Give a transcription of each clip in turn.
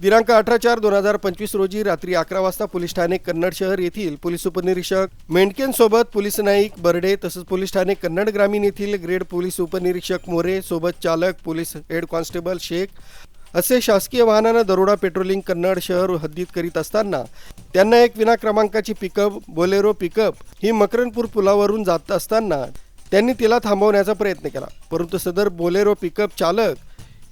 दिनांक अठरा चार दोन हजार पंचवीस रोजी रात्री अकरा वाजता पोलीस ठाणे कन्नड शहर येथील पोलीस उपनिरीक्षक मेंढकेंसोबत पोलीस नाईक बर्डे तसंच पोलीस ठाणे कन्नड ग्रामीण येथील ग्रेड पोलीस उपनिरीक्षक मोरे सोबत चालक पोलीस हेड कॉन्स्टेबल शेख असे शासकीय वाहनानं दरोडा पेट्रोलिंग कन्नड शहर हद्दीत करीत असताना त्यांना एक विना क्रमांकाची पिकअप बोलेरो पिकअप ही मकरनपूर पुलावरून जात असताना त्यांनी तिला थांबवण्याचा प्रयत्न केला. परंतु सदर बोलेरो पिकअप चालक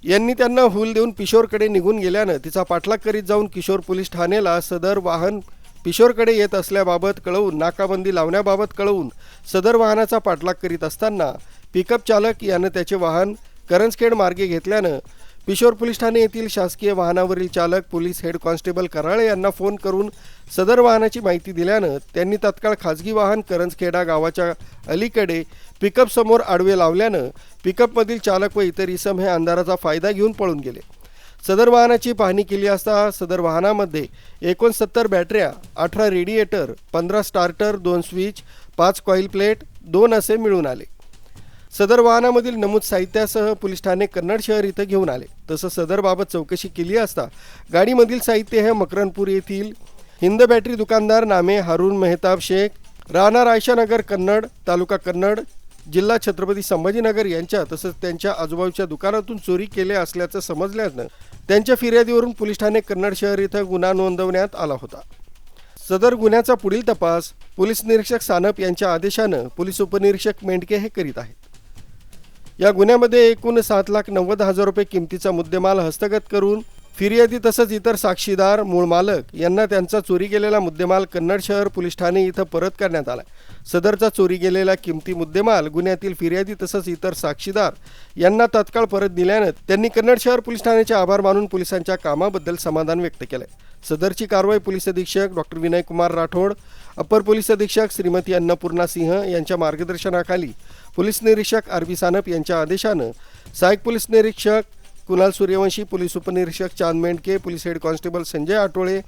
यांनी त्यांना हुल देऊन किशोरकडे निघून गेल्यानं तिचा पाठलाग करीत जाऊन किशोर पोलीस ठाण्याला सदर वाहन किशोरकडे येत असल्याबाबत कळवून नाकाबंदी लावण्याबाबत कळवून सदर वाहनाचा पाठलाग करीत असताना पिकअप चालक यानं त्याचे वाहन करंजखेड मार्गे घेतल्यानं किशोर पोलीस ठाणे येथील शासकीय वाहनावरील चालक पोलीस हेड कॉन्स्टेबल कराळे यांना फोन करून सदर वाहनाची माहिती दिल्यानं त्यांनी तत्काळ खाजगी वाहन करंजखेडा गावाच्या अलीकडे पिकअप समोर आडवे लावल्यानं पिकअपमधील चालक व इतर इसम हे अंधाराचा फायदा घेऊन पळून गेले. सदर वाहनाची पाहणी केली असता सदर वाहनामध्ये एकोणसत्तर बॅटऱ्या अठरा रेडिएटर पंधरा स्टार्टर दोन स्विच पाच कॉईल प्लेट दोन असे मिळून आले. सदर वाहनामधील नमूद साहित्यासह पोलीस ठाणे कन्नड शहर इथं घेऊन आले. तसं सदरबाबत चौकशी केली असता गाडीमधील साहित्य हे मकरनपूर येथील हिंद बॅटरी दुकानदार नामे हारून मेहताब शेख राहणार आयशानगर कन्नड तालुका कन्नड जिल्हा छत्रपती संभाजीनगर यांच्या तसंच त्यांच्या आजूबाजूच्या दुकानातून चोरी केले असल्याचं समजल्यानं त्यांच्या फिर्यादीवरून पोलीस ठाणे कन्नड शहर इथं गुन्हा नोंदवण्यात आला होता. सदर गुन्ह्याचा पुढील तपास पोलीस निरीक्षक सानप यांच्या आदेशानं पोलीस उपनिरीक्षक मेंढके हे करीत आहेत. या गुन्ह्यामध्ये एकूण सात लाख नव्वद हजार रुपये किमतीचा मुद्देमाल हस्तगत करून फिर्यादी तसंच इतर साक्षीदार मूळ मालक यांना त्यांचा चोरी गेलेला मुद्देमाल कन्नड शहर पोलीस ठाणे इथं परत करण्यात आला. सदरचा चोरी गेलेला किमती मुद्देमाल गुन्ह्यातील फिर्यादी तसंच इतर साक्षीदार यांना तत्काळ परत दिल्यानं त्यांनी कन्नड शहर पोलीस ठाण्याचे आभार मानून पोलिसांच्या कामाबद्दल समाधान व्यक्त केलं सदरची कारवाई पोलीस अधीक्षक doctor Vinay Kumar Rathod upper police अधीक्षक श्रीमती अन्नपूर्णा सिंह यांच्या मार्गदर्शनाखाली पोलीस निरीक्षक आर बी सानप यांच्या आदेशानं सहाय्यक पोलीस निरीक्षक कुणाल सूर्यवंशी पोलीस उपनिरीक्षक Chand Mendke police head constable Sanjay Atole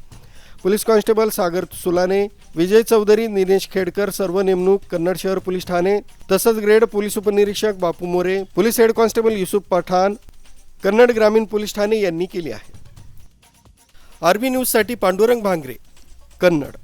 police constable Sagar Sulane Vijay Chaudhari Nilesh Khedkar सर्व नेमणूक कन्नड शहर पोलीस ठाणे तसंच ग्रेड पोलीस उपनिरीक्षक Bapu More police head constable Yusuf Pathan Kannad ग्रामीण पोलीस ठाणे यांनी केली आहे. आरबी न्यूजसाठी पांडुरंग भांगरे कन्नड.